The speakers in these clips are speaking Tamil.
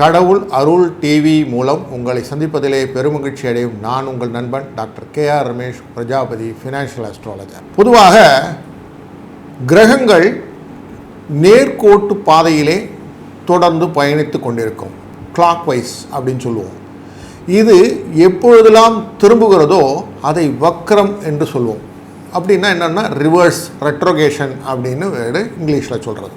கடவுள் அருள் டிவி மூலம் உங்களை சந்திப்பதிலே பெருமகிழ்ச்சி அடையும் நான் உங்கள் நண்பன் doctor K R Ramesh Prajapati financial astrologer பொதுவாக கிரகங்கள் நேர்கோட்டு பாதையிலே தொடர்ந்து பயணித்து கொண்டிருக்கும். கிளாக் வைஸ் அப்படின்னு சொல்லுவோம். இது எப்பொழுதெல்லாம் திரும்புகிறதோ அதை வக்ரம் என்று சொல்லுவோம். அப்படின்னா என்னென்னா ரிவர்ஸ் ரெட்ரோகேஷன் அப்படின்னு வேறு இங்கிலீஷில் சொல்கிறது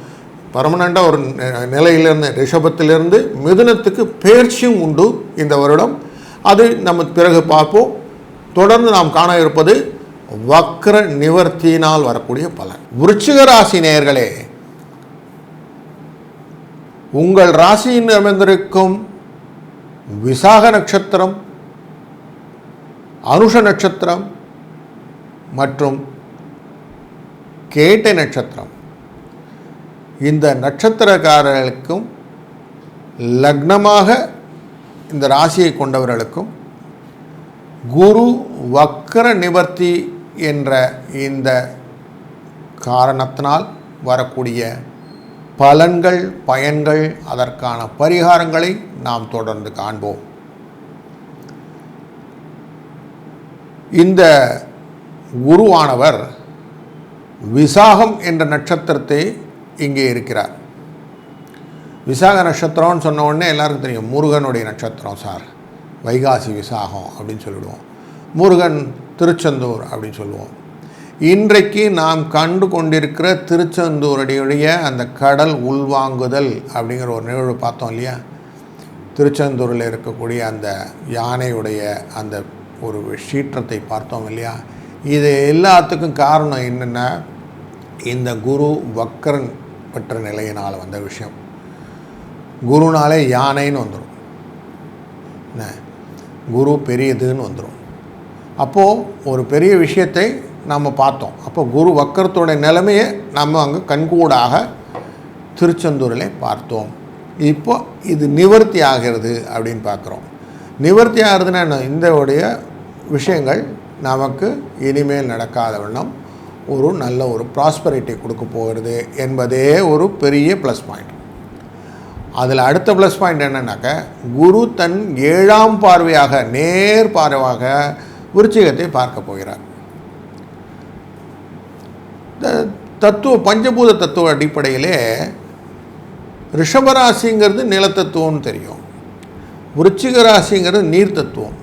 பர்மனெண்ட்டாக ஒரு நி- நிலையிலிருந்து ரிஷபத்திலிருந்து மிதுனத்துக்கு பயிற்சியும் உண்டு இந்த வருடம். அது நம்ம பிறகு பார்ப்போம். தொடர்ந்து நாம் காண இருப்பது வக்ர நிவர்த்தியினால் வரக்கூடிய பலன். விருச்சிக ராசி நேயர்களே உங்கள் ராசியின் அமைந்திருக்கும் விசாக நட்சத்திரம் அனுஷ நட்சத்திரம் மற்றும் கேட்டை நட்சத்திரம் இந்த நட்சத்திரக்காரர்களுக்கும் லக்னமாக இந்த ராசியை கொண்டவர்களுக்கும் குரு வக்கர நிவர்த்தி என்ற இந்த காரணத்தினால் வரக்கூடிய பலன்கள் பயன்கள் அதற்கான பரிகாரங்களை நாம் தொடர்ந்து காண்போம். இந்த குருவானவர் விசாகம் என்ற நட்சத்திரத்தை இங்கே இருக்கிறார். விசாக நட்சத்திரம்னு சொன்ன உடனே எல்லாருக்கும் தெரியும் முருகனுடைய நட்சத்திரம் சார் வைகாசி விசாகம் அப்படின்னு சொல்லிடுவோம். முருகன் திருச்செந்தூர் அப்படின்னு சொல்லுவோம். இன்றைக்கு நாம் கண்டு கொண்டிருக்கிற திருச்செந்தூருடைய அந்த கடல் உள்வாங்குதல் அப்படிங்கிற ஒரு நிகழ்வு பார்த்தோம் இல்லையா? திருச்செந்தூரில் இருக்கக்கூடிய அந்த யானையுடைய அந்த ஒரு சீற்றத்தை பார்த்தோம் இல்லையா? இது எல்லாத்துக்கும் காரணம் என்னென்னா இந்த குரு வக்ரன் பெற்ற நிலையினால் வந்த விஷயம். குருனாலே யானைன்னு வந்துடும் என்ன? குரு பெரியதுன்னு வந்துடும் அப்போது ஒரு பெரிய விஷயத்தை நம்ம பார்த்தோம். அப்போ குரு வக்கரத்தோட நிலைமையை நம்ம அங்கே கண்கூடாக திருச்செந்தூரில் பார்த்தோம். இப்போ இது நிவர்த்தி ஆகிறது அப்படின்னு பார்க்குறோம். நிவர்த்தி ஆகிறதுனா என்ன? இந்த உடைய விஷயங்கள் நமக்கு இனிமேல் நடக்காத வண்ணம் ஒரு நல்ல ஒரு ப்ராஸ்பரிட்டி கொடுக்க போகிறது என்பதே ஒரு பெரிய ப்ளஸ் பாயிண்ட் அதில் அடுத்த ப்ளஸ் பாயிண்ட் என்னன்னாக்க குரு தன் ஏழாம் பார்வையாக நேர் பார்வையாக விருச்சிகத்தை பார்க்க போகிறார். தத்துவ பஞ்சபூத தத்துவ அடிப்படையிலே ரிஷபராசிங்கிறது நிலத்தத்துவம்னு தெரியும். விருச்சிக ராசிங்கிறது நீர் தத்துவம்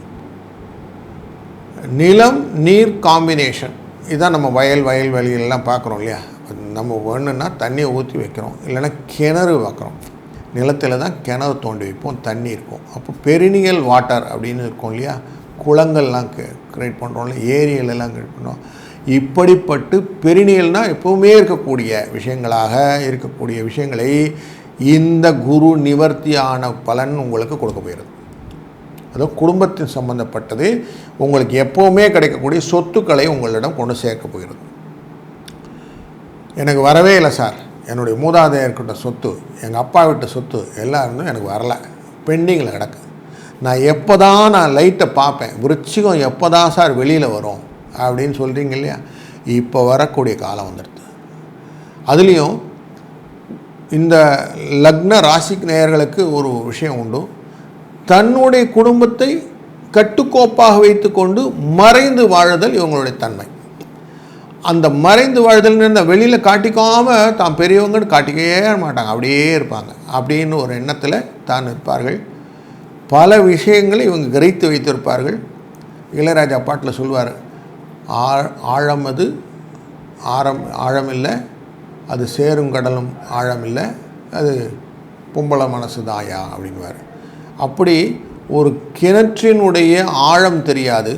நிலம் நீர் காம்பினேஷன் இதான் நம்ம வயல் வயல் வெளியெல்லாம் பார்க்குறோம் இல்லையா? நம்ம வேணும்னா தண்ணியை ஊற்றி வைக்கிறோம். இல்லைன்னா கிணறு வைக்கிறோம். நிலத்தில் தான் கிணறு தோண்டி வைப்போம் தண்ணி இருக்கும். அப்போ பெரினியல் வாட்டர் அப்படின்னு இருக்கும் இல்லையா? குளங்கள்லாம் கிரியேட் பண்ணுறோம்ல ஏரியல் எல்லாம் கிரியேட் பண்ணுறோம் இப்படிப்பட்டு பெரினியல்னால் எப்போவுமே இருக்கக்கூடிய விஷயங்களாக இருக்கக்கூடிய விஷயங்களை இந்த குரு நிவர்த்தியான பலன் உங்களுக்கு கொடுக்க போயிடுது அதுவும் குடும்பத்தின் சம்பந்தப்பட்டது உங்களுக்கு எப்போவுமே கிடைக்கக்கூடிய சொத்துக்களை உங்களிடம் கொண்டு சேர்க்க போகிறது. எனக்கு வரவே இல்லை சார். என்னுடைய மூதாதையர்கிட்ட சொத்து எங்கள் அப்பா விட்ட சொத்து எல்லாம் எனக்கு வரல. பெண்டிங்கில் கிடக்கு. நான் எப்போ தான் நான் லைட்டை பார்ப்பேன் விருச்சிகம் எப்போ தான் சார் வெளியில் வரும் அப்படின்னு சொல்கிறீங்க இல்லையா? இப்போ வரக்கூடிய காலம் வந்துடுது. அதுலேயும் இந்த லக்ன ராசிக் நேயர்களுக்கு ஒரு விஷயம் உண்டு. தன்னுடைய குடும்பத்தை கட்டுக்கோப்பாக வைத்துக்கொண்டு மறைந்து வாழுதல் இவங்களுடைய தன்மை. அந்த மறைந்து வாழ்தல்னு வெளியில் காட்டிக்காமல் தான் பெரியவங்கன்னு காட்டிக்கவே மாட்டாங்க. அப்படியே இருப்பாங்க. அப்படின்னு ஒரு எண்ணத்தில் தான் இருப்பார்கள். பல விஷயங்களை இவங்க கிரகித்து வைத்திருப்பார்கள். இளையராஜா பாட்டில் சொல்வார் ஆ ஆழம் அது ஆழம் ஆழமில்லை. அது சேரும் கடலும் ஆழம் இல்லை அது பொம்பளை மனசு தாயா அப்படின்வார் அப்படி ஒரு கிணற்றினுடைய ஆழம் தெரியாது.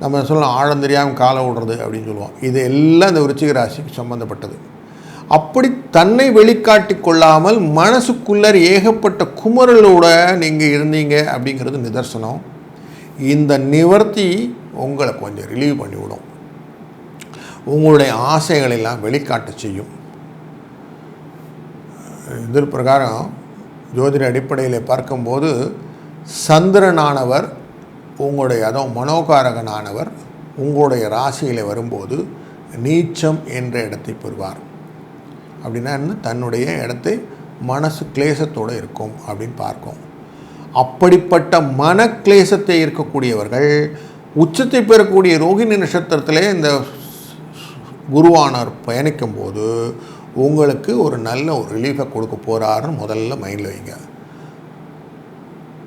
நம்ம சொல்லலாம் ஆழம் தெரியாமல் காலை விடுறது அப்படின்னு சொல்லுவோம். இது எல்லாம் இந்த விருச்சிக ராசிக்கு சம்மந்தப்பட்டது அப்படி தன்னை வெளிக்காட்டி கொள்ளாமல் மனசுக்குள்ளர் ஏகப்பட்ட குமரலோட நீங்கள் இருந்தீங்க அப்படிங்கிறது நிதர்சனம். இந்த நிவர்த்தி உங்களை கொஞ்சம் ரிலீவ் பண்ணிவிடும். உங்களுடைய ஆசைகளெல்லாம் வெளிக்காட்ட செய்யும். இதன் பிரகாரம் ஜோதிட அடிப்படையில் பார்க்கும்போது சந்திரனானவர் உங்களுடைய அதுவும் மனோகாரகனானவர் உங்களுடைய ராசியில் வரும்போது நீச்சம் என்ற இடத்தை பெறுவார். அப்படின்னா என்ன? தன்னுடைய இடத்தை மனசு கிளேசத்தோடு இருக்கும் அப்படின்னு பார்க்கும். அப்படிப்பட்ட மன கிளேசத்தை இருக்கக்கூடியவர்கள் உச்சத்தை பெறக்கூடிய ரோகிணி நட்சத்திரத்திலே இந்த குருவானர் பயணிக்கும் போது உங்களுக்கு ஒரு நல்ல ஒரு ரிலீஃபை கொடுக்க போகிறாருன்னு முதல்ல மைண்டில் வைங்க.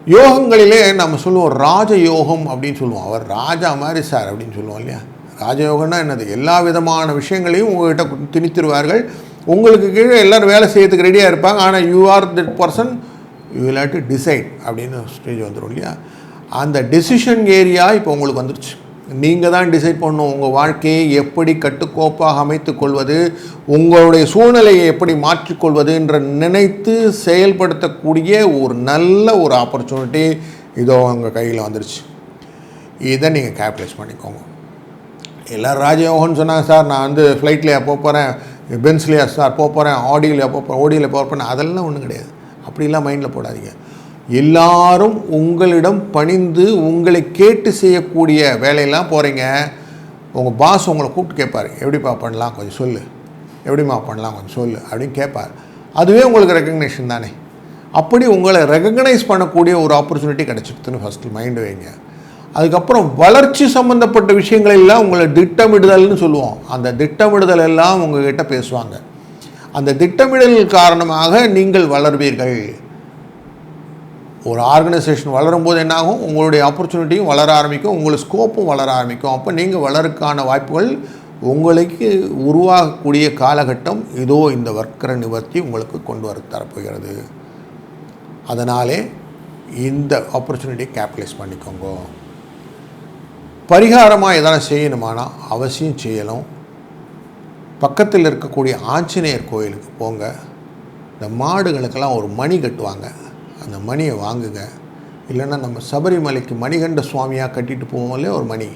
யோகங்களிலே நம்ம சொல்லுவோம் ராஜ யோகம் அப்படின்னு சொல்லுவோம். அவர் ராஜா மாதிரி சார் அப்படின்னு சொல்லுவோம் இல்லையா? ராஜயோகம்னா என்னது? எல்லா விதமான விஷயங்களையும் உங்கள்கிட்ட திணித்திருவார்கள். உங்களுக்கு கீழே எல்லோரும் வேலை செய்யறதுக்கு ரெடியாக இருப்பாங்க. ஆனால் you are that person you will have to decide அப்படின்னு ஸ்டேஜ் வந்துடும் இல்லையா? அந்த டெசிஷன் ஏரியா இப்போ உங்களுக்கு வந்துருச்சு. நீங்கள் தான் டிசைட் பண்ணணும். உங்கள் வாழ்க்கையை எப்படி கட்டுக்கோப்பாக அமைத்து கொள்வது உங்களுடைய சூழ்நிலையை எப்படி மாற்றிக்கொள்வது என்று நினைத்து செயல்படுத்தக்கூடிய ஒரு நல்ல ஒரு ஆப்பர்ச்சுனிட்டி இதோ உங்கள் கையில் வந்துருச்சு. இதை நீங்கள் கேபிட்டலைஸ் பண்ணிக்கோங்க. எல்லோரும் ராஜயோகம்னு சொன்னாங்க சார் நான் வந்து ஃப்ளைட்லேயே போக போகிறேன் பென்ஸ்லேயா சார் போக போகிறேன் ஆடியில் போக போகிறேன் ஓடியில் போக போகிறேன் அதெல்லாம் ஒன்றும் கிடையாது. அப்படிலாம் மைண்டில் போடாதீங்க. எல்லாரும் உங்களிடம் பணிந்து உங்களை கேட்டு செய்யக்கூடிய வேலையெல்லாம் போகிறீங்க உங்கள் பாஸ் உங்களை கூப்பிட்டு கேட்பார் எப்படிப்பா பண்ணலாம்? கொஞ்சம் சொல்லு. எப்படிமா பண்ணலாம்? கொஞ்சம் சொல்லு. அப்படின்னு கேட்பார் அதுவே உங்களுக்கு ரெக்கக்னேஷன் தானே. அப்படி உங்களை ரெகக்னைஸ் பண்ணக்கூடிய ஒரு ஆப்பர்ச்சுனிட்டி கிடச்சிடுதுன்னு ஃபஸ்ட்டு மைண்டு வைங்க. அதுக்கப்புறம் வளர்ச்சி சம்மந்தப்பட்ட விஷயங்களெல்லாம் உங்களை திட்டமிடுதல்னு சொல்லுவோம். அந்த திட்டமிடுதல் எல்லாம் உங்ககிட்ட பேசுவாங்க. அந்த திட்டமிடல் காரணமாக நீங்கள் வளர்வீர்கள். ஒரு ஆர்கனைசேஷன் வளரும்போது என்னாகும்? உங்களுடைய ஆப்பர்ச்சுனிட்டியும் வளர ஆரம்பிக்கும். உங்களுடைய ஸ்கோப்பும் வளர ஆரம்பிக்கும். அப்போ நீங்கள் வளருக்கான வாய்ப்புகள் உங்களுக்கு உருவாகக்கூடிய காலகட்டம் இதோ இந்த வர்க்கர நிவர்த்தி உங்களுக்கு கொண்டு வர தரப்போகிறது. அதனாலே இந்த ஆப்பர்ச்சுனிட்டியை கேபிட்டலைஸ் பண்ணிக்கோங்க. பரிகாரமாக எதனா செய்யணுமானா அவசியம் செய்யணும். பக்கத்தில் இருக்கக்கூடிய ஆஞ்சநேயர் கோயிலுக்கு போங்க. இந்த மாடுகளுக்கெல்லாம் ஒரு மணி கட்டுவாங்க. அந்த மணியை வாங்குங்க. இல்லைன்னா நம்ம சபரிமலைக்கு மணிகண்ட சுவாமியாக கட்டிட்டு போவோம்லே ஒரு மணி.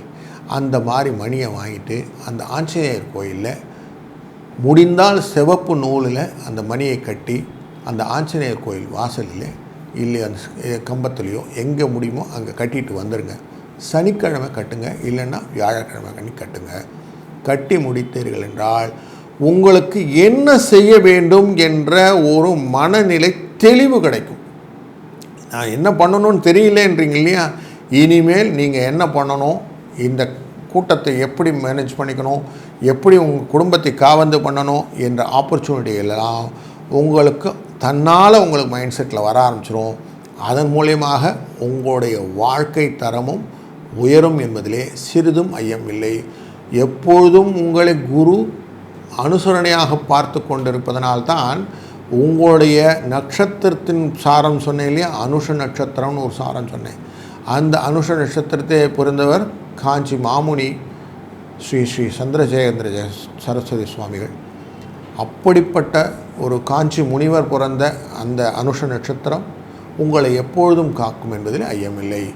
அந்த மாதிரி மணியை வாங்கிட்டு அந்த ஆஞ்சநேயர் கோயிலில் முடிந்தால் சிவப்பு நூலில் அந்த மணியை கட்டி அந்த ஆஞ்சநேயர் கோயில் வாசலில் இல்லை அந்த கம்பத்துலேயோ எங்கே முடியுமோ அங்கே கட்டிட்டு வந்துடுங்க சனிக்கிழமை கட்டுங்க இல்லைன்னா வியாழக்கிழமை கண்ணி கட்டுங்க. கட்டி முடித்தீர்கள் என்றால் உங்களுக்கு என்ன செய்ய வேண்டும் என்ற ஒரு மனநிலை தெளிவு கிடைக்கும். நான் என்ன பண்ணணும்னு தெரியலேன்றீங்க இல்லையா? இனிமேல் நீங்கள் என்ன பண்ணணும்? இந்த கூட்டத்தை எப்படி மேனேஜ் பண்ணிக்கணும்? எப்படி உங்கள் குடும்பத்தை காவந்து பண்ணணும்? என்ற ஆப்பர்ச்சுனிட்டி எல்லாம் உங்களுக்கு தன்னால் உங்களுக்கு மைண்ட் செட்டில் வர ஆரம்பிச்சிடும் அதன் மூலியமாக உங்களுடைய வாழ்க்கை தரமும் உயரும் என்பதிலே சிறிதும் ஐயம் இல்லை. எப்பொழுதும் உங்களை குரு அனுசரணையாக பார்த்து கொண்டிருப்பதனால்தான் உங்களுடைய நட்சத்திரத்தின் சாரம் சொன்னேன் இல்லையா? அனுஷ நட்சத்திரம்னு ஒரு சாரம் சொன்னேன். அந்த அனுஷ நட்சத்திரத்தை பிறந்தவர் காஞ்சி மாமுனி ஸ்ரீ ஸ்ரீ சந்திரசேகந்திர ஜெய சரஸ்வதி சுவாமிகள். அப்படிப்பட்ட ஒரு காஞ்சி முனிவர் பிறந்த அந்த அனுஷ நட்சத்திரம் உங்களை எப்பொழுதும் காக்கும் என்பதில் ஐயமில்லை.